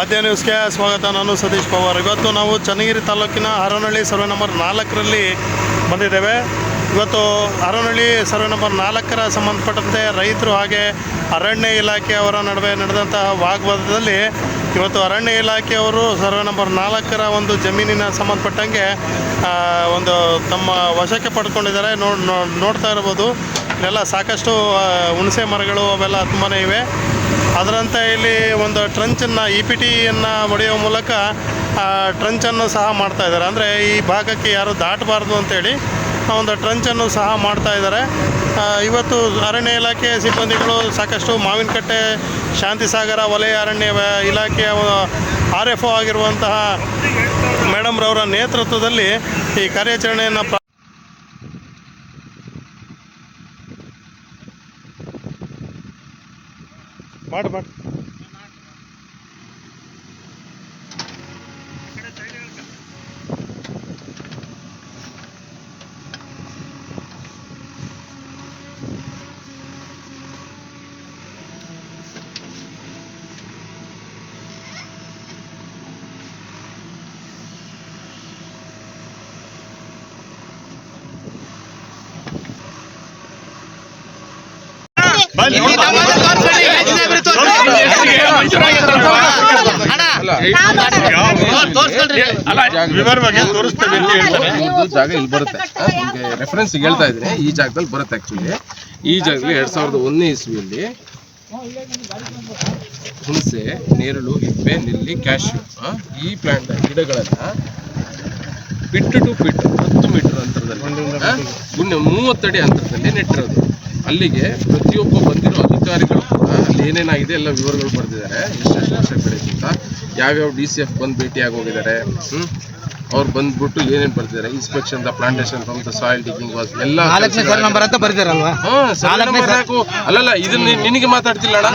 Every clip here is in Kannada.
ಆದ್ಯ ನ್ಯೂಸ್ಗೆ ಸ್ವಾಗತ. ನಾನು ಸತೀಶ್ ಪವಾರ್. ಇವತ್ತು ನಾವು ಚನ್ನಗಿರಿ ತಾಲೂಕಿನ ಹರನಹಳ್ಳಿ ಸರ್ವೆ ನಂಬರ್ ನಾಲ್ಕರಲ್ಲಿ ಬಂದಿದ್ದೇವೆ. ಇವತ್ತು ಹರನಹಳ್ಳಿ ಸರ್ವೆ ನಂಬರ್ ನಾಲ್ಕರ ಸಂಬಂಧಪಟ್ಟಂತೆ ರೈತರು ಹಾಗೆ ಅರಣ್ಯ ಇಲಾಖೆಯವರ ನಡುವೆ ನಡೆದಂತಹ ವಾಗ್ವಾದದಲ್ಲಿ ಇವತ್ತು ಅರಣ್ಯ ಇಲಾಖೆಯವರು ಸರ್ವೆ ನಂಬರ್ ನಾಲ್ಕರ ಒಂದು ಜಮೀನಿನ ಸಂಬಂಧಪಟ್ಟಂಗೆ ಒಂದು ತಮ್ಮ ವಶಕ್ಕೆ ಪಡ್ಕೊಂಡಿದ್ದಾರೆ. ನೋಡ್- ನೋಡ್ತಾ ಇರ್ಬೋದು. ಇಲ್ಲೆಲ್ಲ ಸಾಕಷ್ಟು ಹುಣಸೆ ಮರಗಳು ಅವೆಲ್ಲ ತುಂಬಾ ಇವೆ. ಅದರಂತೆ ಇಲ್ಲಿ ಒಂದು ಟ್ರಂಚನ್ನು, ಇ ಪಿ ಟಿಯನ್ನು ಹೊಡೆಯುವ ಮೂಲಕ ಟ್ರಂಚನ್ನು ಸಹ ಮಾಡ್ತಾ ಇದ್ದಾರೆ. ಅಂದರೆ ಈ ಭಾಗಕ್ಕೆ ಯಾರು ದಾಟಬಾರ್ದು ಅಂತೇಳಿ ಒಂದು ಟ್ರಂಚನ್ನು ಸಹ ಮಾಡ್ತಾ ಇದ್ದಾರೆ. ಇವತ್ತು ಅರಣ್ಯ ಇಲಾಖೆ ಸಿಬ್ಬಂದಿಗಳು ಸಾಕಷ್ಟು ಮಾವಿನಕಟ್ಟೆ ಶಾಂತಿಸಾಗರ ವಲಯ ಅರಣ್ಯ ಇಲಾಖೆಯ ಆರ್ ಎಫ್ ಒ ಆಗಿರುವಂತಹ ಮೇಡಮ್ರವರ ನೇತೃತ್ವದಲ್ಲಿ ಈ ಕಾರ್ಯಾಚರಣೆಯನ್ನು ಪ್ರಾ ಮಾಡಿ ವಿವರವಾಗಿ ತೋರಿಸ್ತೇವೆ ಜಾಗ ಇಲ್ಲಿ. ಬರುತ್ತೆ. ನಿಮಗೆ ರೆಫರೆನ್ಸ್ ಹೇಳ್ತಾ ಇದ್ರೆ ಈ ಜಾಗದಲ್ಲಿ ಬರುತ್ತೆ ಆಕ್ಚುಲಿ ಈ ಜಾಗದಲ್ಲಿ ಎರಡ್ ಸಾವಿರದ ಒಂದನೇ ಇಸ್ವಿಯಲ್ಲಿ ಹುಣಸೆ ನೇರಳು ಹಿಪ್ಪೆ ನೆಲ್ಲಿ ಕ್ಯಾಶ್ಯೂ ಈ ಪ್ಲಾಂಟ್ ಗಿಡಗಳನ್ನ ಬಿಟ್ಟು ಟು ಬಿಟ್ಟು ಹತ್ತು ಮೀಟರ್ ಅಂತರದಲ್ಲಿ ಗುಣ ಮೂವತ್ತಡಿ ಅಂತರದಲ್ಲಿ ನೆಟ್ಟಿರೋದು. ಅಲ್ಲಿಗೆ ಪ್ರತಿಯೊಬ್ಬ ಬಂದಿರೋ ಅಧಿಕಾರಿಗಳು ಕೂಡ ಅಲ್ಲಿ ಏನೇನಾಗಿದೆ ಎಲ್ಲ ವಿವರಗಳು ಬರೆದಿದ್ದಾರೆ. ಎಷ್ಟೆಷ್ಟು ವರ್ಷ ಬೆಳೆಯುತ್ತಾ ಅಂತ. ಯಾವ್ಯಾವ ಡಿ ಸಿ ಎಫ್ ಬಂದು ಭೇಟಿಯಾಗಿ ಹೋಗಿದ್ದಾರೆ ಅವ್ರು ಬಂದ್ಬಿಟ್ಟು ಏನೇನ್ ಬರ್ತಿದ್ದಾರೆ inspection the plantation from the soil digging was ಎಲ್ಲ ನಂಬರ್ ಅಂತ. ಅಲ್ಲಲ್ಲ ಇದನ್ನ ನಿನಗೆ ಮಾತಾಡ್ತಿಲ್ಲ ಸರ್.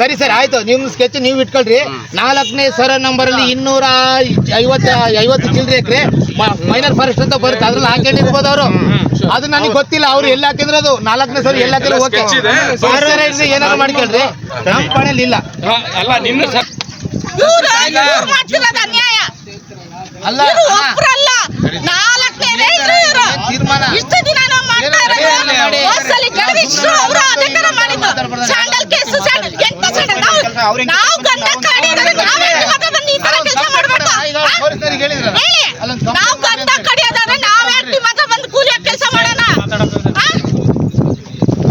ಸರಿ ಸರಿ ಆಯ್ತು. ನಿಮ್ ಸ್ಕೆಚ್ ನೀವ್ ಇಟ್ಕೊಳ್ರಿ. ನಾಲ್ಕನೇ ಸರ ನಂಬರ್ ಅಲ್ಲಿ ಇನ್ನೂರ ಐವತ್ತ ಐವತ್ತು ಚಿಲ್ಲರೆ ಎಕರೆ ಮೈನರ್ ಫಾರೆಸ್ಟ್ ಅಂತ ಬರುತ್ತೆ. ಅದ್ರಲ್ಲಿ ಹಾಕೊಂಡಿರ್ಬೋದು ಅವರು? ಅದು ನನಗೆ ಗೊತ್ತಿಲ್ಲ ಅವ್ರು ಎಲ್ಲ ಹಾಕಿದ್ರೆ ಅದು? ನಾಲ್ಕನೇ ಸರಿ ಎಲ್ಲ ಹಾಕಿದ್ರೆ ಓಕೆ. ಏನಾದ್ರು ಮಾಡ್ಕೊಳ್ರಿ ನಮ್ಮ ಪಣಲ್ಲಿ ಇಲ್ಲ. ಅಲ್ಲ ನಿನ್ನ ಅಲ್ಲ ನಾಲ್ಕನೇ ತೀರ್ಮಾನ. ಇಷ್ಟು ದಿನ ನಾವು ಮಾಡ್ತಾ ಏನ್ ಇರೋದು ಮಾಡಿ? ಹೋದ್ಸಲಿ ಜಗದೀಶ್ರು ಅವರು ಅದೇ ತರ ಮಾಡಿದ್ದು ಸ್ಯಾಂಡಲ್ ಕೇಸು ಸ್ಯಾಂಡಲ್ ಎಂತ ಸ್ಯಾಂಡಲ್ ನಾವು ನಾವು ಗಂಡ ಕಡಿಯೋದ್ರೆ ನಾವೇ ಇವಾಗ ಬಂದು ಈ ತರ ಕೆಲಸ ಮಾಡ್ಬೇಕು ಈಗ ಆ? ಪೊಲೀಸರಿಗೆ ಹೇಳಿದ್ರಲ್ಲ. ಹೇಳಿ ಅಲ್ಲೊಂದ್ ಕಂಪ್ಲೇಂಟ್ ನಾವು ಗಂಡ ಕಡಿಯೋದಾದ್ರೆ ನಾವೇ ಅಟ್ಟಿ ಮಾತ್ರ ಬಂದು ಕೂಲಿಯಾಗಿ ಕೆಲಸ ಮಾಡೋಣ ಆ?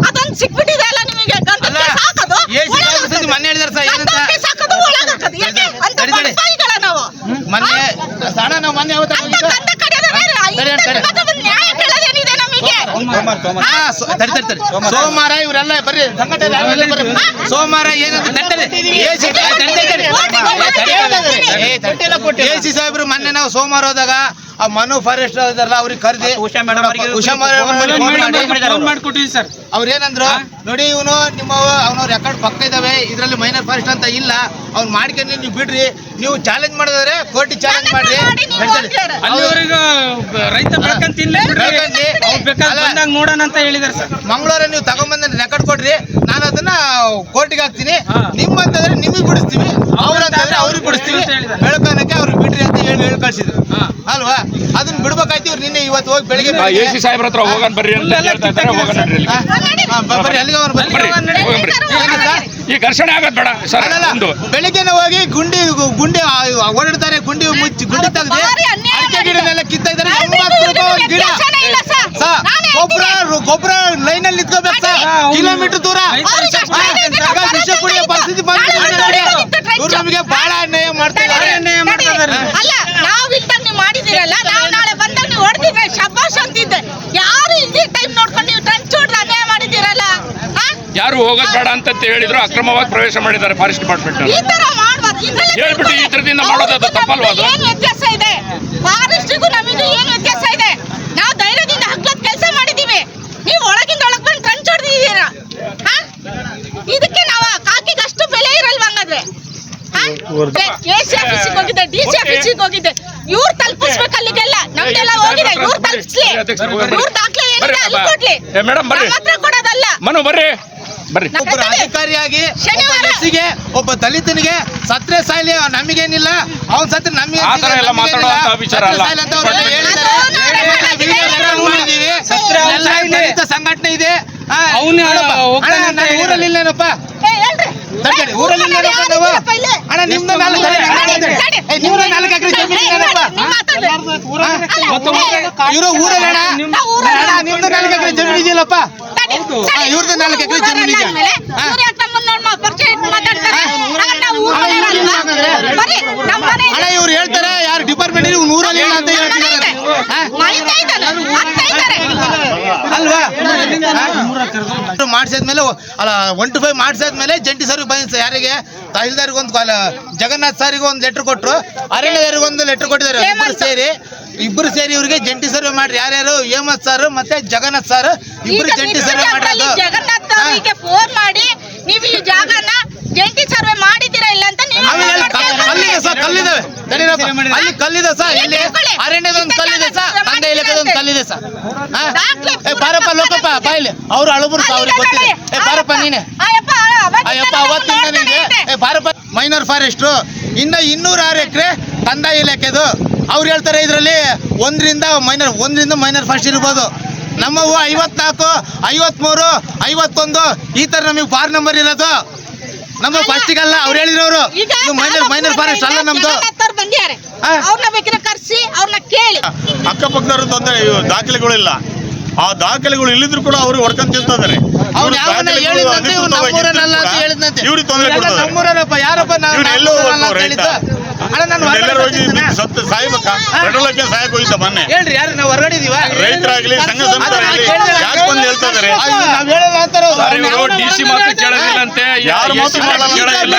ಅದೊಂದು ಸಿಕ್ಬಿಟ್ಟಿದೆ ಅಲ್ಲ ನಿಮಗೆ ಗಂಧಕ್ಕೆ ಸಾಕೋದು ಏ, ಸಿ- ಒಳಗೆ ಸರಿ, ಮೊನ್ನೆ ಹೇಳಿದಾರೆ ಸರ್, ಏನಂತ? ಗಂಧಕ್ಕೆ ಸಾಕೋದು ಒಳಗೆ ಹಾಕೋದು ಯಾಕೆ ಅಂತ ತಡಿ, ತಡಿ. ಬಡಪಾಯಿಗಳ ನಾವು ಮೊನ್ನೆ ಸಣ್ಣ ನಾವು ಮೊನ್ನೆ ಯಾವತ್ತ ಅಂತ ಗಂಧ ಕಡಿಯೋದಾದ್ರೆ ತಡಿ, ತಡಿ. ಮಾತ್ರ ಬಂದು ನ್ಯಾಯ ಕೇಳೋದೇನಿದೆ ನಮಗೆ ಹಾ, ಸೊ- ತಡಿ, ಸೋಮವಾರ ಇವರೆಲ್ಲ ಬರ್ರಿ. ಸೋಮವಾರ ಏನಂತ ತಟ್ಟದೆ. ಎ ಸಿ ಸಾಹೇಬ್ರು ಮೊನ್ನೆ ನಾವು ಸೋಮವಾರ ಹೋದಾಗ ಆ ಮನು ಫಾರೆಸ್ಟ್ ಇದಾರಲ್ಲ ಅವ್ರಿಗೆ ಕರೆದಿ. ಉಷಾ ಮೇಡಮ್ ಉಷಾ ಮಾಡ್ಕೊಟ್ಟಿವಿ ಸರ್. ಅವ್ರೇನಂದ್ರು ನೋಡಿ ಇವನು ನಿಮ್ಮ ಅವನ ರೆಕಾರ್ಡ್ ಪಕ್ಕ ಇದಾವೆ ಇದರಲ್ಲಿ ಮೈನರ್ ಫಾರೆಸ್ಟ್ ಅಂತ ಇಲ್ಲ. ಅವ್ನು ಮಾಡ್ಕೊಂಡು ನೀವು ಬಿಡ್ರಿ. ನೀವು ಚಾಲೆಂಜ್ ಮಾಡಿದ್ರೆ ಕೋರ್ಟ್ ಚಾಲೆಂಜ್ ಮಾಡ್ರಿ. ರೈತ ನೋಡೋಣ ಅಂತ ಹೇಳಿದಾರೆ ಸರ್. ಮಂಗಳೂರಲ್ಲಿ ನೀವು ತಗೊಂಬಂದ ರೆಕಾರ್ಡ್ ಕೊಡ್ರಿ. ನಾನು ಅದನ್ನ ಕೋರ್ಟಿಗೆ ಹಾಕ್ತೀನಿ. ನಿಮ್ಮ ಅಂತಂದ್ರೆ ನಿಮಗೆ ಬಿಡಿಸ್ತೀವಿ. ಅವ್ರಂತಂದ್ರೆ ಅವ್ರಿಗೆ ಬಿಡಿಸ್ತೀವಿ. ಬೆಳಕನಕ್ಕೆ ಅವ್ರಿಗೆ ಬಿಡ್ರಿ ಅಂತ ಹೇಳಿ ಹೇಳಿ ಕಳ್ಸಿದ್ರು. ಹಾ. ಅಲ್ವಾ? ಅದನ್ನ ಬಿಡ್ಬೇಕಾಯ್ತು ಇವ್ರು ನಿನ್ನೆ ಇವತ್ತು ಹೋಗಿ ಬೆಳಿಗ್ಗೆ ಎ ಸಿ ಸಾಹೇಬ್ರ ಹತ್ರ ಹೋಗೋಣ ಬರ್ರಿ ಅಂತ ಹೇಳ್ತಾ ಇದ್ದಾರೆ ಹೋಗೋಣ ನಡ್ರಿ ಅಲ್ಲಿಗೆ. ಹಾ, ಹಾ, ಬ- ಬರ್ರಿ. ಅಲ್ಲಿಗೆ ಅವ್ರು ಬರ್ರಿ. ಬರ್ರಿ ಹೋಗೋಣ ಬರ್ರಿ ಏನು ಈ ಘರ್ಷಣೆ ಆಗತ್ ಬೇಡ ಸರ್ ಅಲ್ಲಲ್ಲ, ಒಂದು. ಬೆಳಿಗ್ಗೆನೆ ಹೋಗಿ ಗುಂಡಿ ಗುಂಡಿ ಆ, ಓಡಾಡ್ತಾರೆ ಗುಂಡಿ ಮುಚ್ಚಿ ಗುಂಡಿ ಅದು ತೆಗ್ದು ಭಾರಿ ಅನ್ಯಾಯ ಅಡಿಕೆ ಗಿಡನೆಲ್ಲ ಕಿತ್ತ ಇದ್ದಾರೆ ಅಲ್ರಿ, ಇವ್ರಿಗೆ ಒಂದು ಗಿಡ. ವ್ಯತ್ಯಾಸನೇ ಇಲ್ಲ ಸರ್. ಸರ್ ನಾನೇ ಗೊಬ್ಬರ ಗೊಬ್ಬರ ಲೈನ್ ಅಲ್ಲಿ ನಿಂತ್ಕೋಬೇಕು ಸರ್. ಕಿಲೋಮೀಟರ್ ದೂರ. ಅವ್ರಿಗೆ ಅಷ್ಟೇ ಹಾ, ಇದೆ, ಈಗ ವಿಷ ಕುಡಿಯೋ ಪರಿಸ್ಥಿತಿ ಬಂದ್ರೆ ಬಂದಿದೆ ನಾನು ನೋಡಿ. ನೋಡಿದ್ದು ಟ್ರೆಂಚ್. ಇವ್ರು ನಮಗೆ ಬಹಳ ಅನ್ಯಾಯ ಮಾಡ್ತಾ ತಡಿ, ಇದ್ದಾರೆ ಅನ್ಯಾಯ ತಡಿ. ಮಾಡ್ತಿದ್ದಾರೆ. ಅಲ್ಲ ನಾವು ಇಲ್ದಾಗ ನೀವು ಮಾಡಿದಿರಲ್ಲ ನಾವು ನಾಳೆ ಬಂದಾಗ ನೀವು ಹೊಡೆದಿದ್ರೆ ಶಬಾಷ್ ಅಂತಿದ್ದೆ ಯಾರು ಇಲ್ದಿ ಟೈಮ್ ನೋಡ್ಕೊಂಡು ನೀವು ಟ್ರೆಂಚ್ ಹೊಡ್ದು ಅನ್ಯಾಯ ಮಾಡಿದಿರಲ್ಲ ಆ? ಯಾರು ಹೋಗೋದು ಬೇಡ ಅಂತ ಹೇಳಿದ್ರು ಅಕ್ರಮವಾಗಿ ಪ್ರವೇಶ ಮಾಡಿದ್ದಾರೆ ಫಾರೆಸ್ಟ್ ಡಿಪಾರ್ಟ್ಮೆಂಟ್ ಹೇಳ್ಬಿಟ್ಟು ಈ ಥರದಿಂದ ಮಾಡೋದು ತಪ್ಪಲ್ವಾ ಅದು? ಏನ್ ವ್ಯತ್ಯಾಸ ಇದೆ? ಫಾರೆಸ್ಟಿಗೂ ನಮಗೂ ಏನು ವ್ಯತ್ಯಾಸ ಇದೆ? ನಾವು ಧೈರ್ಯದಿಂದ ಹಗ್ಲದ ಕೆಲಸ ಮಾಡಿದೀವಿ ನೀವು ಒಳಗಿಂದ ಒಳಗೆ ಬಂದು ಟ್ರೆಂಚ್ ಹೊಡೆದಿದ್ದೀರಾ ಇದಕ್ಕೆ ನಾವು ಕಾಕಿಗೆ ಅಷ್ಟು ಬೆಲೆ ಇರಲ್ವಾ ಹಂಗಾದ್ರೆ? ಎ ಸಿ ಆಫೀಸಿಗೆ ಹೋಗಿದ್ದೆ ಡಿ ಸಿ ಆಫೀಸಿಗೆ ಹೋಗಿದ್ದೆ. ಇವ್ರು ತಲುಪಿಸ್ಬೇಕು ಅಲ್ಲಿಗೆಲ್ಲ. ನಮ್ದೆಲ್ಲ ಹೋಗಿದೆ ಇವ್ರ ಬರ್ರಿ. ದಾಖಲೆ ಏನಿದೆ ಅಲ್ಲಿ ಕೊಡ್ಲಿ. ನಮ್ಮ ಹತ್ರ ಕೊಡೋದಲ್ಲ. ಮನು ಬರ್ರಿ. ಬರ್ರಿ. ಒಬ್ಬರು ಅಧಿಕಾರಿಯಾಗಿ ಒಬ್ಬ. ಎಸ್ಸಿಗೆ ಒಬ್ಬ ದಲಿತನಿಗೆ ಸತ್ರೆ ಸಾಯಿಲಿ ನಮಗೇನಿಲ್ಲ. ಅವ್ನ್ ಸತ್ರೆ ನಮಗೆ ಆ ಥರ ಎಲ್ಲ ವಿಚಾರ ಅಲ್ಲ. ಸತ್ರ ಅವ್ನ್ ಸಾಯ್ಲಿ. ಸಂಘಟನೆ ಇದೆ. ಆ, ಅವ್ನು ನೋಡಪ್ಪ, ಹೋಗ್ತಾನೆ ಅಣ್ಣ, ಅಂತ ನಾನು ಹೇಳಿದ್ರು. ಊರಲ್ಲಿ ಇಲ್ಲೇನಪ್ಪ ಇಲ್ಲೇನಪ್ಪ ನಾವು? ಅಣ್ಣ ನಿಮ್ದು ನಾಲ್ಕು ತಡಿ, ಎಕರೆ ತಡಿ. ಏ, ನಿಮ್ದು ನಾಲ್ಕು ಎಕರೆ ಜಮೀನು ಇದೆಯಲ್ಲಪ್ಪ? ನೀವು ಮಾತಾಡ್ರಿ. ಮತ್ತೆ ಇವ್ರು ಊರಲ್ಲಿ ನಿಮ್ದು ನಾಲ್ಕು ಎಕರೆ ಜಮೀನು ಇದೆಯಲ್ಲಪ್ಪ? ತಡಿ, ಹಾ, ತಡಿ. ಇವ್ರ್ದು ನಾಲ್ಕು ಎಕರೆ ಜಮೀನು ಇದೆಯಾ? ಇವ್ರು ಇವ್ರು? ಇವ್ರು ಅಣ್ಣ ಇವ್ರು ಹೇಳ್ತಾರೆ ಯಾರು ಡಿಪಾರ್ಟ್ಮೆಂಟ್ ಇವ್ನು ಊರಲ್ಲಿ ಇಲ್ಲ ಅಂತ ಹೇಳ್ತಿದ್ದಾರೆ ಅಲ್ವಾ? ಮಾಡಿಸಿದ್ಮೇಲೆ ಅಲ್ಲ ಒನ್ ಟು ಫೈವ್ ಮಾಡಿಸಿದ್ಮೇಲೆ ಜಂಟಿ ಸರ್ಗೆ ಬಂದ ಯಾರಿಗೆ? ತಹಸೀಲ್ದಾರ್ಗೆ ಒಂದು ಜಗನ್ನಾಥ್ ಸಾರಿಗೆ ಒಂದು ಲೆಟರ್ ಕೊಟ್ಟರು ಅರಣ್ಯದಾರಿಗೆ ಒಂದು ಲೆಟರ್ ಕೊಟ್ಟಿದ್ದಾರೆ. ಇಬ್ಬರು ಸೇರಿ ಇಬ್ಬರು ಸೇರಿ ಇವ್ರಿಗೆ ಜಂಟಿ ಸರ್ವೆ ಮಾಡ್ರಿ. ಯಾರ್ಯಾರು? ಹೇಮಂತ್ ಸರ್ ಮತ್ತೆ ಜಗನ್ನಾಥ್ ಸರ್ ಇಬ್ಬರು ಜಂಟಿ ಸರ್ವೆ ಮಾಡಿರೋದು ಜಗನ್ನಾಥ್ ಅವರಿಗೆ ಫೋನ್ ಮಾಡಿ ನೀವು ಈ ಜಾಗನ ಜಂಟಿ ಸರ್ವೆ ಮಾಡಿದ್ದೀರಾ ಇಲ್ಲ ಅಂತ ನೀವು ಕಲ್ಲಿದೆ ಸರ್ ಕಲ್ಲಿದಾವೆ ಅಲ್ಲಿ ಕಲ್ಲಿದೆ ಸರ್ ಇಲ್ಲಿ ಅರಣ್ಯದ ಒಂದು ಕಲ್ಲಿದೆ ಸರ್ ತಂದೆ ಇಲಾಖೆದ ಒಂದು ಕಲ್ಲಿದೆ ಸರ್. ಹಾ? ಏ ಬಾರಪ್ಪ ಲೋಕಪ್ಪ ಬಾಯಿಲಿ ಅವ್ರು ಅಳುಬರು ಅವ್ರಿಗೆ ಗೊತ್ತಿದೆ. ಏ ಬಾರಪ್ಪ ನೀನೆ. ಅಯ್ಯಪ್ಪ ಅವತ್ತಿಂದ ನಿಂಗೆ ಏ ಬಾರಪ್ಪ ಮೈನರ್ ಫಾರೆಸ್ಟ್ ಇನ್ನ ಇನ್ನೂರ ಆರು ಎಕರೆ ಕಂದಾಯ ಇಲಾಖೆದು. ಅವ್ರು ಹೇಳ್ತಾರೆ ಇದರಲ್ಲಿ ಒಂದರಿಂದ ಮೈನರ್ ಒಂದರಿಂದ ಮೈನರ್ ಫಾರೆಸ್ಟ್ ಇರ್ಬೋದು. ನಮ್ಮವು ಐವತ್ನಾಲ್ಕು ಐವತ್ಮೂರು ಐವತ್ತೊಂದು ಈ ಥರ ನಮಗೆ ಫಾರ್ ನಂಬರ್ ಇರೋದು. ನಮ್ಮ ಫಸ್ಟಿಗಲ್ಲ ಅವ್ರು ಇದು ಮೈನರ್ ಮೈನರ್ ಫಾರೆಸ್ಟ್ ಅಲ್ಲ ನಮ್ದು. ಅವ್ರನ್ನ ಬೇಕಿದ್ರೆ ಕರ್ಸಿ ಅವ್ರನ್ನ ಕೇಳಿ. ಅಕ್ಕಪಕ್ಕದವ್ರ ತೊಂದರೆ ಇವು ದಾಖಲೆಗಳಿಲ್ಲ. ಆ ದಾಖಲೆಗಳು ಇಲ್ಲಿದ್ರು ಕೂಡ ಅವ್ರಿಗೆ ಹೊಡ್ಕೊಂಡ್ ತಿಂತಿದ್ದಾರೆ ಇವ್ರಿಗೆ ತೊಂದರೆ ಎಲ್ಲ ಕೊಡ್ತಾರೆ ಅಂತ ಎಲ್ಲರೂ ಹೋಗಿ ಸತ್ತು ಸಾಯ್ಬೇಕಾ ಪೆಟ್ರೋಲಕ್ಕೆ ಸಾಯಕ್ ಮೊನ್ನೆ. ಹೇಳ್ರಿ ಯಾರು ನಾವು ಹೊರಗಡೆ ಇದೀವ? ರೈತರಾಗ್ಲಿ ಸಂಘ ಸಂಸ್ಥರಾಗ್ಲಿ ಯಾಕೆ ಬಂದು ಹೇಳ್ತಾ ಇದಾರೆ? ನಾವ್ ಹೇಳಲ್ಲ ಅಂತಾರ ಅವ್ರು. ಸರ್ ಇವರು ಡಿ ಸಿ ಮಾತು ಕೇಳೋದಿಲ್ಲಂತೆ ಯಾರು ಮಾತು. ಕೇಳೋದಿಲ್ಲ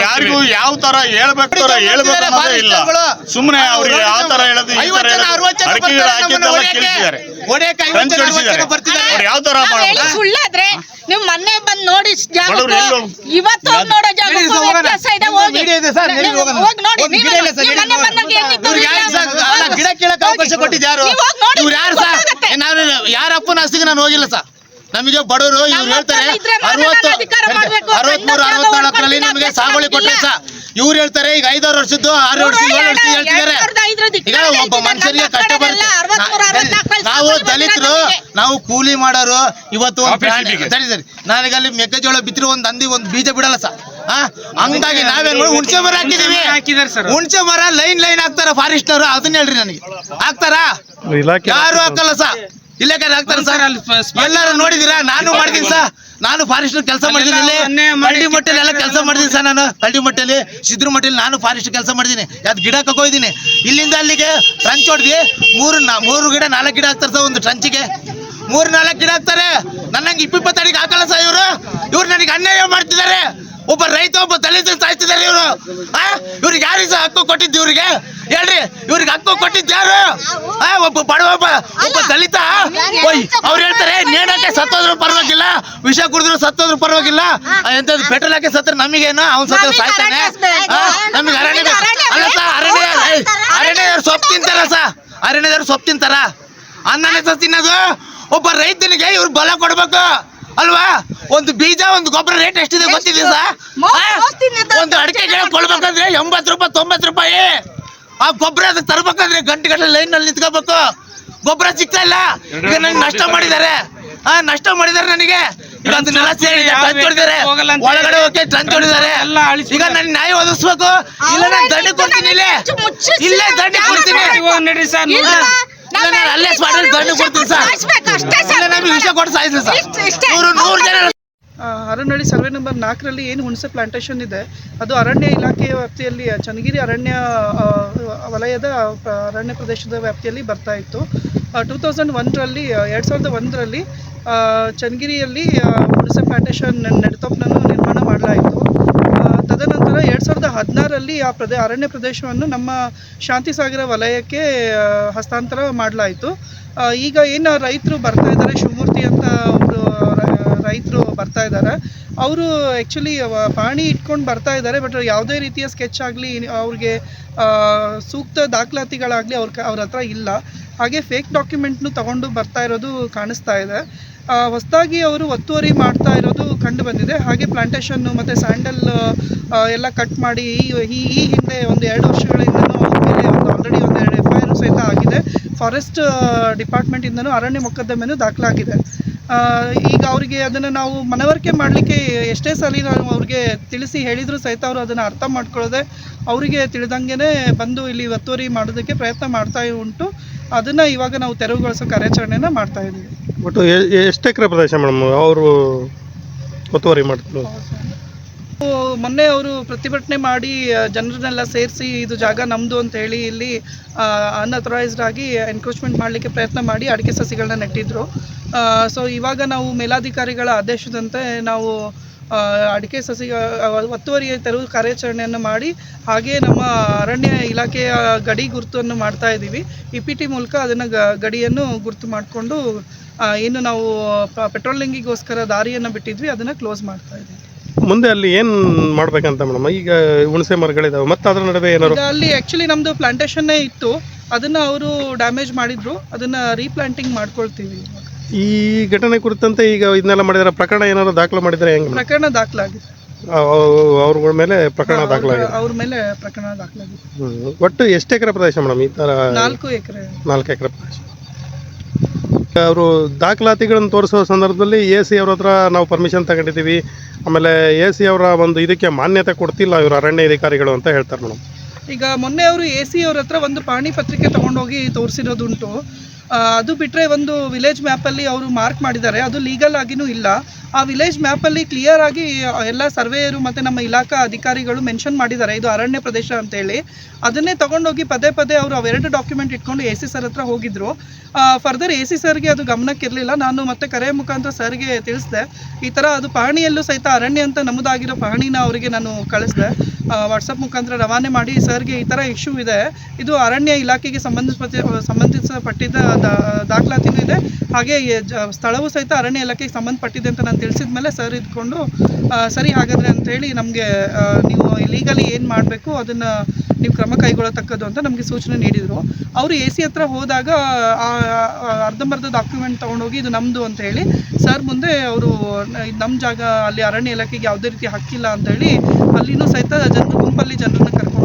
ಯಾರಿಗೂ ಯಾವ ತರ ಹೇಳ್ಬೇಕು ತರ ಹೇಳ್ಬೇಕು ಇಲ್ಲ. ಸುಮ್ಮನೆ ಅವ್ರಿಗೆ ಯಾವ ತರ ಹೇಳೋದು ಕೇಳಿಸಿದ್ದಾರೆ. ಯಾವ ತರ ಸುಳ್ಳಾದ್ರೆ ನೀವು ಮೊನ್ನೆ ಬಂದ್ ನೋಡಿ ಇವತ್ತು ಹೋಗ್ ನೋಡೋ ವ್ಯತ್ಯಾಸ ಇದೆ ಹೋಗಿ. ನೋಡಿ ಗಿಡ ಗಿಡ ಅವಕಾಶ ಕೊಟ್ಟಿದ್ದು ಯಾರು? ನೀವು ಹೋಗ್ ನೋಡಿ, ಇವ್ರು ಯಾರು ಸರ್? ನಾನು ಯಾರ ಅಪ್ಪನ ಆಸ್ತಿಗೆ ನಾನು ಹೋಗಿಲ್ಲ ಸರ್. ನಮಗೆ ಬಡವರು ಇವ್ರು ಹೇಳ್ತಾರೆ ಅರವತ್ತು ನಾನು ಅಧಿಕಾರ ಮಾಡ್ಬೇಕು. ಅರವತ್ಮೂರು ಅರವತ್ನಾಲ್ಕರಲ್ಲಿ ನಮಗೆ ಸಾಗುವಳಿ ಕೊಟ್ಟರೆ ಸಹ ಸರ್ ಇವ್ರು ಹೇಳ್ತಾರೆ ಈಗ ಐದಾರು ವರ್ಷದ್ದು ಆರು ವರ್ಷ ವರ್ಷದ್ದು ಏಳು ವರ್ಷ ಹೇಳ್ತಿದ್ದಾರೆ. ಈಗ ಒಬ್ಬ ಮನುಷ್ಯರಿಗೆ ಕಷ್ಟ ಬರುತ್ತೆ. ನಾವು ದಲಿತರು ನಾವು ಕೂಲಿ ಮಾಡೋರು ಇವತ್ತು ಒಂದು ಪ್ರಾಣಿ ಸರಿ ಸರಿ ನನಗೆ ಅಲ್ಲಿ ಮೆಕ್ಕೆಜೋಳ ಬಿತ್ತಿರೋ ಒಂದು ಹಂದಿ ಒಂದು ಬೀಜ ಬಿಡಲ್ಲ ಸರ್. ಹಾ ಹಂಗಾಗಿ ನಾವೇನ್ ಹುಣಸೆ ಮರ ಹಾಕಿದೀವಿ ಹುಣಸೆ ಮರ ಲೈನ್ ಲೈನ್ ಹಾಕ್ತಾರ ಫಾರೆಸ್ಟ್ನವರು ಅದನ್ನ ಹೇಳ್ರಿ ನನಗೆ. ಹಾಕ್ತಾರ? ಯಾರು ಹಾಕಲ್ಲ ಸರ್. ಇಲಾಖೆ ಹಾಕ್ತಾರ ಸರ್, ಎಲ್ಲರೂ ನೋಡಿದೀರಾ? ನಾನು ಮಾಡಿದೀನಿ ಸರ್. ನಾನು ಫಾರೆಸ್ಟ್ ಕೆಲಸ ಮಾಡಿದ್ದೀನಿ ಇಲ್ಲಿ. ಹಳ್ಳಿ ಮಟ್ಟಲ್ಲಿ ಎಲ್ಲ ಕೆಲಸ ಮಾಡಿದ್ದೀನಿ ಸರ್ ನಾನು. ಹಳ್ಳಿ ಮಟ್ಟಲ್ಲಿ ಸಿದ್ರ ಮಟ್ಟಲ್ಲಿ ನಾನು ಫಾರೆಸ್ಟ್ ಕೆಲಸ ಮಾಡಿದ್ದೀನಿ ಅದು ಗಿಡ ಕಕ್ಕೋಯ್ತೀನಿ ಇಲ್ಲಿಂದ ಅಲ್ಲಿಗೆ ಟ್ರಂಚ್ ಹೊಡೆದಿ ಮೂರು ಮೂರು ಗಿಡ ನಾಲ್ಕು ಗಿಡ ಹಾಕ್ತಾರೆ ಸರ್ ಒಂದು ಟ್ರಂಚಿಗೆ ಮೂರು ನಾಲ್ಕು ಗಿಡ ಹಾಕ್ತಾರೆ. ನನ್ನಂಗೆ ಇಪ್ಪಿಪ್ಪತ್ತು ಅಡಿಗೆ ಹಾಕಲ್ಲ ಸರ್ ಇವರು. ಇವ್ರು ನನಗೆ ಅನ್ಯಾಯ ಮಾಡ್ತಿದ್ದಾರೆ. ಒಬ್ಬ ರೈತ ಒಬ್ಬ ದಲಿತ ಸಾಯ್ತಿದ್ದಾರೆ ಇವರು. ಇವ್ರಿಗೆ ಯಾರಿಗೆ ಹಕ್ಕು ಕೊಟ್ಟಿದ್ದು ಇವ್ರಿಗೆ? ಹೇಳ್ರಿ ಇವ್ರಿಗೆ ಹಕ್ಕು ಕೊಟ್ಟಿದ್ದು ಯಾರು? ಆ, ಒಬ್ಬ ಬಡವ ಒಬ್ಬ ದಲಿತ? ಅವ್ರು ಹೇಳ್ತಾರೆ ನೇಣಕ್ಕೆ ಸತ್ತೋದ್ರು ಪರವಾಗಿಲ್ಲ ವಿಷ ಕುಡಿದ್ರು ಸತ್ತೋದ್ರು ಪರವಾಗಿಲ್ಲ. ಎಂತ ಪೆಟ್ರೋಲ್ ಹಾಕಿ ಸತ್ರ ನಮಗೇನು? ಅವ್ನು ಸತ್ತ ಸಾಯ್ತಾನೆ? ನಮಗೆ ಅರಣ್ಯ ಅಲ್ಲ ಬೇಕು. ಅರಣ್ಯ ಏಯ್, ಅರಣ್ಯ ಅರಣ್ಯದವ್ರು ಸೊಪ್ಪು ತಿಂತಾರ ಸಾ ಅರಣ್ಯದವ್ರು ಸೊಪ್ಪು ತಿಂತಾರ. ಅನ್ನನೇ ಸಹ ತಿನ್ನೋದು. ಒಬ್ಬ ರೈತನಿಗೆ ಇವ್ರು ಬಲ ಕೊಡ್ಬೇಕು. ಅಲ್ವಾ? ಒಂದು ಬೀಜ ಒಂದು ಗೊಬ್ಬರ ರೇಟ್ ಎಷ್ಟಿದೆ ಗೊತ್ತಿದೆ ಸರ್ ಒಂದು ಅಡಿಕೆ ಗಿಡ ಕೊಡ್ಬೇಕಂದ್ರೆ ಎಂಬತ್ತು ರೂಪಾಯಿ ತೊಂಬತ್ತು ರೂಪಾಯಿ. ಆ ಗೊಬ್ಬರ ಅದಕ್ಕೆ ತರ್ಬೇಕಂದ್ರೆ ಗಂಟೆ ಗಂಟೆ ಲೈನ್ನಲ್ಲಿ ನಿಂತ್ಕೋಬೇಕು. ಗೊಬ್ಬರ ಸಿಗ್ತಾ ಇಲ್ಲ. ಈಗ ನನ್ಗೆ ನಷ್ಟ ಮಾಡಿದ್ದಾರೆ. ಆ ನಷ್ಟ ಮಾಡಿದ್ದಾರೆ ನನಗೆ. ಈಗ ಅದನ್ನೆಲ್ಲ ಒಳಗಡೆ ಹೋಗಿ ಟ್ರಂಚ್ ಹೊಡಿದಾರೆ ಈಗ ನನ್ ನ್ಯಾಯ ಒದಗಿಸ್ಬೇಕು. ಇಲ್ಲ ನಾನು ದಂಡಿ ಕೊಡ್ತೀನಿ ಇಲ್ಲೇ. ಇಲ್ಲೇ ದಂಡ ಕೊಡ್ತೀನಿ. ಅಲ್ಲೇ ದಂಡ ಕೊಡ್ತೀನಿ ಸರ್ ನಮಗೆ ಕೊಟ್ಟು ಸರ್ ನೂರು ಜನ ಹರನಹಳ್ಳಿ ಸರ್ವೆ ನಂಬರ್ ನಾಲ್ಕರಲ್ಲಿ ಏನು ಹುಣಸೆ ಪ್ಲಾಂಟೇಶನ್ ಇದೆ ಅದು ಅರಣ್ಯ ಇಲಾಖೆಯ ವ್ಯಾಪ್ತಿಯಲ್ಲಿ ಚನ್ನಗಿರಿ ಅರಣ್ಯ ವಲಯದ ಅರಣ್ಯ ಪ್ರದೇಶದ ವ್ಯಾಪ್ತಿಯಲ್ಲಿ ಬರ್ತಾ ಇತ್ತು. ಟೂ ತೌಸಂಡ್ ಒನ್ರಲ್ಲಿ ಎರಡು ಸಾವಿರದ ಒಂದರಲ್ಲಿ ಚನ್ನಗಿರಿಯಲ್ಲಿ ಹುಣಸೆ ಪ್ಲಾಂಟೇಶನ್ ನೆಡತೋಪ್ನನ್ನು ನಿರ್ಮಾಣ ಮಾಡಲಾಯಿತು. ಎರಡು ಸಾವಿರದ ಹದಿನಾರಲ್ಲಿ ಆ ಪ್ರದೇ, ಅರಣ್ಯ ಪ್ರದೇಶವನ್ನು ನಮ್ಮ ಶಾಂತಿಸಾಗರ ವಲಯಕ್ಕೆ ಹಸ್ತಾಂತರ ಮಾಡಲಾಯಿತು. ಈಗ ಏನು ರೈತರು ಬರ್ತಾ ಇದ್ದಾರೆ ಶಿವಮೂರ್ತಿ ಅಂತ ಒಬ್ಬರು ರೈತರು ಬರ್ತಾ ಇದ್ದಾರೆ ಅವರು ಆ್ಯಕ್ಚುಲಿ ಪಾಣಿ ಇಟ್ಕೊಂಡು ಬರ್ತಾ ಇದ್ದಾರೆ ಬಟ್ ಯಾವುದೇ ರೀತಿಯ ಸ್ಕೆಚ್ ಆಗಲಿ, ಅವ್ರಿಗೆ ಸೂಕ್ತ ದಾಖಲಾತಿಗಳಾಗಲಿ ಅವ್ರ ಅವ್ರ ಹತ್ರ ಇಲ್ಲ. ಹಾಗೆ ಫೇಕ್ ಡಾಕ್ಯುಮೆಂಟ್ನು ತಗೊಂಡು ಬರ್ತಾ ಇರೋದು ಕಾಣಿಸ್ತಾ ಇದೆ. ಹೊಸದಾಗಿ ಅವರು ಒತ್ತುವರಿ ಮಾಡ್ತಾ ಇರೋದು ಕಂಡು ಬಂದಿದೆ. ಹಾಗೆ ಪ್ಲಾಂಟೇಶನ್ನು ಮತ್ತು ಸ್ಯಾಂಡಲ್ ಎಲ್ಲ ಕಟ್ ಮಾಡಿ ಈ ಈ ಹಿಂದೆ ಒಂದು ಎರಡು ವರ್ಷಗಳಿಂದನೂ ಅವ್ರ ಮೇಲೆ ಒಂದು ಆಲ್ರೆಡಿ ಒಂದು ಎರಡು ಎಫ್ ಐ ಆರ್ ಸಹಿತ ಆಗಿದೆ ಫಾರೆಸ್ಟ್ ಡಿಪಾರ್ಟ್ಮೆಂಟಿಂದನೂ ಅರಣ್ಯ ಮೊಕದ್ದಮೆನೂ ದಾಖಲಾಗಿದೆ. ಈಗ ಅವರಿಗೆ ಅದನ್ನು ನಾವು ಮನವರಿಕೆ ಮಾಡಲಿಕ್ಕೆ ಎಷ್ಟೇ ಸಲ ನಾವು ಅವ್ರಿಗೆ ತಿಳಿಸಿ ಹೇಳಿದರೂ ಸಹಿತ ಅವರು ಅದನ್ನು ಅರ್ಥ ಮಾಡ್ಕೊಳ್ಳೋದೆ ಅವರಿಗೆ ತಿಳಿದಂಗೆ ಬಂದು ಇಲ್ಲಿ ಒತ್ತುವರಿ ಮಾಡೋದಕ್ಕೆ ಪ್ರಯತ್ನ ಮಾಡ್ತಾ ಉಂಟು. ಅದನ್ನು ಇವಾಗ ನಾವು ತೆರವುಗೊಳಿಸೋ ಕಾರ್ಯಾಚರಣೆನ ಮಾಡ್ತಾ ಇದ್ದೀವಿ. ಒಟ್ಟು ಎಷ್ಟು ಎಕರೆ ಪ್ರದೇಶ ಮೇಡಮ್ ಅವರು ಒತ್ತುವರಿ ಮಾಡ್ತಾರೆ ಮೊನ್ನೆ ಅವರು ಪ್ರತಿಭಟನೆ ಮಾಡಿ ಜನರನ್ನೆಲ್ಲ ಸೇರಿಸಿ ಇದು ಜಾಗ ನಮ್ಮದು ಅಂತ ಹೇಳಿ ಇಲ್ಲಿ ಅನ್ಅಥರೈಸ್ಡ್ ಆಗಿ ಎನ್ಕ್ರೋಚ್ಮೆಂಟ್ ಮಾಡಲಿಕ್ಕೆ ಪ್ರಯತ್ನ ಮಾಡಿ ಅಡಿಕೆ ಸಸಿಗಳನ್ನ ನೆಟ್ಟಿದ್ರು. ಸೊ ಇವಾಗ ನಾವು ಮೇಲಾಧಿಕಾರಿಗಳ ಆದೇಶದಂತೆ ನಾವು ಅಡಿಕೆ ಸಸಿ ಒತ್ತುವರಿ ತರುವ ಕಾರ್ಯಾಚರಣೆಯನ್ನು ಮಾಡಿ ಹಾಗೆ ನಮ್ಮ ಅರಣ್ಯ ಇಲಾಖೆಯ ಗಡಿ ಗುರುತನ್ನು ಮಾಡ್ತಾ ಇದ್ದೀವಿ. ಇ ಪಿ ಟಿ ಮೂಲಕ ಅದನ್ನು ಗಡಿಯನ್ನು ಗುರುತು ಮಾಡಿಕೊಂಡು ಏನು ನಾವು ಪೆಟ್ರೋಲಿಂಗಿಗೋಸ್ಕರ ದಾರಿಯನ್ನು ಬಿಟ್ಟಿದ್ವಿ ಅದನ್ನು ಕ್ಲೋಸ್ ಮಾಡ್ತಾ ಇದ್ದೀವಿ. ಮುಂದೆ ಅಲ್ಲಿ ಏನು ಮಾಡ್ಬೇಕಂತ ಮೇಡಮ್? ಈಗ ಹುಣಸೆ ಮರಗಳಿದಾವೆ ಮತ್ತೆ ಅದರ ನಡುವೆ ಏನಾದ್ರು ಈಗ ಅಲ್ಲಿ ಆ್ಯಕ್ಚುಲಿ ನಮ್ಮದು ಪ್ಲಾಂಟೇಶನ್ನೇ ಇತ್ತು. ಅದನ್ನು ಅವರು ಡ್ಯಾಮೇಜ್ ಮಾಡಿದ್ರು. ಅದನ್ನು ರೀಪ್ಲಾಂಟಿಂಗ್ ಮಾಡ್ಕೊಳ್ತೀವಿ. ಈ ಘಟನೆ ಕುರಿತಂತೆ ಈಗ ಇದನ್ನೆಲ್ಲ ಮಾಡಿದ್ರೆ ಪ್ರಕರಣ ಏನಾದ್ರು ದಾಖಲೆ ಮಾಡಿದ್ರೆ ಹೆಂಗೆ? ಪ್ರಕರಣ ದಾಖಲಾಗಿದೆ. ಅವ್ರ ಮೇಲೆ ಪ್ರಕರಣ ದಾಖಲಾಗಿದೆ. ಅವ್ರ ಮೇಲೆ ಪ್ರಕರಣ ದಾಖಲಾಗಿದೆ. ಹ್ಮ್. ಒಟ್ಟು ಎಷ್ಟು ಎಕರೆ ಪ್ರದೇಶ ಮೇಡಮ್ ಈ ಥರ ನಾಲ್ಕು ಎಕರೆ. ನಾಲ್ಕು ಎಕರೆ ಪ್ರದೇಶ. ಅವರು ದಾಖಲಾತಿಗಳನ್ನು ತೋರಿಸೋ ಸಂದರ್ಭದಲ್ಲಿ ಎ ಸಿ ಅವ್ರ ಹತ್ರ ನಾವು ಪರ್ಮಿಷನ್ ತಗೊಂಡಿದ್ದೀವಿ. ಆಮೇಲೆ ಎ ಸಿ ಅವರ ಒಂದು ಇದಕ್ಕೆ ಮಾನ್ಯತೆ ಕೊಡ್ತಿಲ್ಲ ಇವರು ಅರಣ್ಯ ಅಧಿಕಾರಿಗಳು ಅಂತ ಹೇಳ್ತಾರೆ ಮೇಡಮ್. ಈಗ ಮೊನ್ನೆ ಅವರು ಎ ಸಿ ಅವ್ರ ಹತ್ರ ಒಂದು ಪಾಣಿ ಪತ್ರಿಕೆ ತಗೊಂಡೋಗಿ ತೋರಿಸಿರೋದುಂಟು. ಅದು ಬಿಟ್ಟರೆ ಒಂದು ವಿಲೇಜ್ ಮ್ಯಾಪಲ್ಲಿ ಅವರು ಮಾರ್ಕ್ ಮಾಡಿದ್ದಾರೆ. ಅದು ಲೀಗಲ್ ಆಗಿನೂ ಇಲ್ಲ. ಆ ವಿಲೇಜ್ ಮ್ಯಾಪಲ್ಲಿ ಕ್ಲಿಯರ್ ಆಗಿ ಎಲ್ಲ ಸರ್ವೇಯರು ಮತ್ತು ನಮ್ಮ ಇಲಾಖಾ ಅಧಿಕಾರಿಗಳು ಮೆನ್ಷನ್ ಮಾಡಿದ್ದಾರೆ. ಇದು ಅರಣ್ಯ ಪ್ರದೇಶ ಅಂತೇಳಿ. ಅದನ್ನೇ ತಗೊಂಡೋಗಿ ಪದೇ ಪದೇ ಅವರು ಅವೆರಡು ಡಾಕ್ಯುಮೆಂಟ್ ಇಟ್ಕೊಂಡು ಎ ಸಿ ಸರ್ ಹತ್ರ ಹೋಗಿದ್ರು. ಫರ್ದರ್ ಎ ಸಿ ಸರ್ಗೆ ಅದು ಗಮನಕ್ಕಿರಲಿಲ್ಲ. ನಾನು ಮತ್ತೆ ಕರೆ ಮುಖಾಂತರ ಸರ್ಗೆ ತಿಳಿಸಿದೆ. ಈ ಥರ ಅದು ಪಹಣಿಯಲ್ಲೂ ಸಹಿತ ಅರಣ್ಯ ಅಂತ ನಮ್ಮದಾಗಿರೋ ಪಹಣಿನ ಅವರಿಗೆ ನಾನು ಕಳಿಸಿದೆ. ವಾಟ್ಸಪ್ ಮುಖಾಂತರ ರವಾನೆ ಮಾಡಿ ಸರ್ಗೆ ಈ ಥರ ಇಶ್ಯೂ ಇದೆ. ಇದು ಅರಣ್ಯ ಇಲಾಖೆಗೆ ಸಂಬಂಧಪಟ್ಟ, ಸಂಬಂಧಿಸಪಟ್ಟಿದ್ದ ದಾಖಲಾತಿನೂ ಇದೆ. ಹಾಗೆ ಸ್ಥಳವೂ ಸಹಿತ ಅರಣ್ಯ ಇಲಾಖೆಗೆ ಸಂಬಂಧಪಟ್ಟಿದೆ ಅಂತ ನಾನು ತಿಳಿಸಿದ ಮೇಲೆ ಸರ್ ಇದ್ಕೊಂಡು ಸರಿ ಹಾಗಾದರೆ ಅಂತೇಳಿ ನಮಗೆ ನೀವು ಲೀಗಲಿ ಏನು ಮಾಡಬೇಕು ಅದನ್ನು ನೀವು ಕ್ರಮ ಕೈಗೊಳ್ಳತಕ್ಕದ್ದು ಅಂತ ನಮಗೆ ಸೂಚನೆ ನೀಡಿದರು. ಅವರು ಎ ಸಿ ಹತ್ರ ಹೋದಾಗ ಅರ್ಧಂಬರ್ಧ ಡಾಕ್ಯುಮೆಂಟ್ ತೊಗೊಂಡೋಗಿ ಇದು ನಮ್ಮದು ಅಂತ ಹೇಳಿ, ಸರ್ ಮುಂದೆ ಅವರು ನಮ್ಮ ಜಾಗ ಅಲ್ಲಿ ಅರಣ್ಯ ಇಲಾಖೆಗೆ ಯಾವುದೇ ರೀತಿ ಹಕ್ಕಿಲ್ಲ ಅಂತ ಹೇಳಿ ಅಲ್ಲಿನೂ ಸಹಿತ ಜನರು ಗುಂಪಲ್ಲಿ ಜನರನ್ನ ಕರ್ಕೊಂಡು